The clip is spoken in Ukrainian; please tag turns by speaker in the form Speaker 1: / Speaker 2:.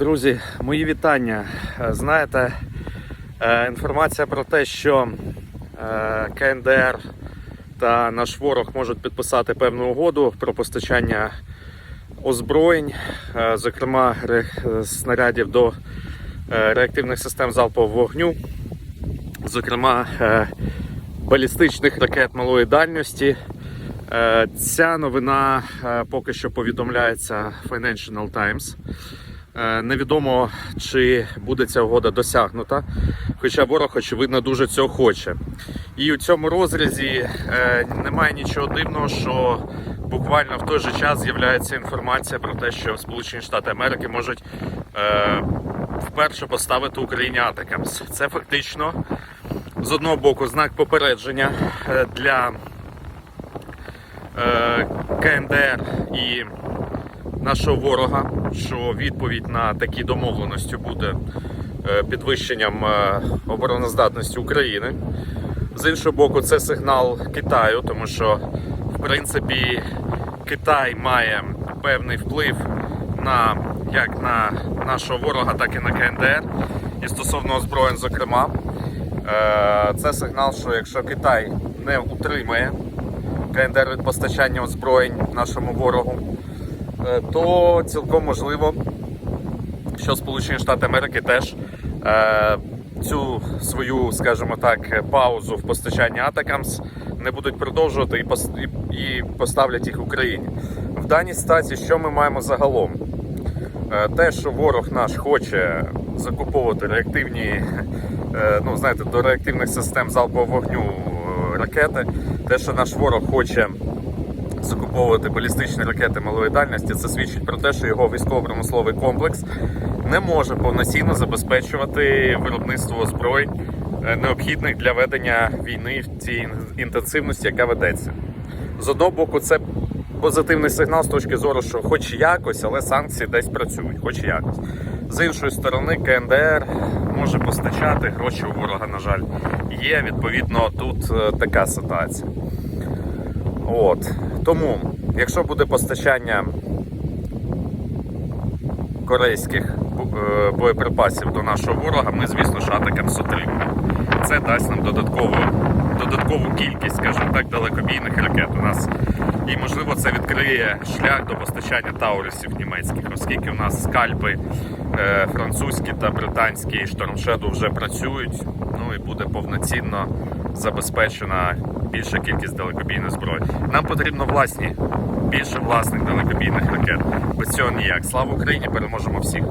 Speaker 1: Друзі, мої вітання. Е, Знаєте, е, інформація про те, що е, КНДР та наш ворог можуть підписати певну угоду про постачання озброєнь, зокрема снарядів до реактивних систем залпового вогню, зокрема балістичних ракет малої дальності. Ця новина поки що повідомляється Financial Times. Е, Невідомо, чи буде ця угода досягнута, хоча ворог, очевидно, дуже цього хоче. І у цьому розрізі е, немає нічого дивного, що буквально в той же час з'являється інформація про те, що Сполучені Штати Америки можуть е, вперше поставити Україні Атакамс. Це фактично з одного боку знак попередження для КНДР і нашого ворога, що відповідь на такі домовленості буде е, підвищенням е, обороноздатності України. З іншого боку, це сигнал Китаю, тому що в принципі Китай має певний вплив на як на нашого ворога, так і на КНДР. І стосовно озброєнь, зокрема, Е, це сигнал, що якщо Китай не утримає КНДР від постачання озброєнь нашому ворогу, то цілком можливо, що Сполучені Штати Америки теж е, цю свою, скажімо так, паузу в постачанні Атакамс не будуть продовжувати і, пос- і, і поставлять їх Україні. В даній ситуації, що ми маємо загалом? Е, Те, що ворог наш хоче закуповувати реактивні, е, ну знаєте, до реактивних систем залпового вогню е, ракети, те, що наш ворог хоче закуповувати балістичні ракети малої дальності, це свідчить про те, що його військово-промисловий комплекс не може повноцінно забезпечувати виробництво озброєнь, е, необхідних для ведення війни в цій інтенсивності, яка ведеться. З одного боку, це позитивний сигнал з точки зору, що хоч якось, але санкції десь працюють, хоч якось. З іншої сторони, КНДР може постачати гроші у ворога, на жаль, є. Відповідно, тут е, така ситуація. От. Тому, якщо буде постачання корейських е, боєприпасів до нашого ворога, ми, звісно ж, атакамс отримаємо. Це дасть нам додаткову, додаткову кількість, скажімо так, далекобійних ракет у нас. І, можливо, це відкриє шлях до постачання таурисів німецьких, оскільки у нас скальпи е, французькі та британські штормшеду вже працюють. Ну і буде повноцінно забезпечена більша кількість далекобійної зброї. Нам потрібно власні, більше власних далекобійних ракет. Без цього ніяк. Слава Україні! Переможемо всіх!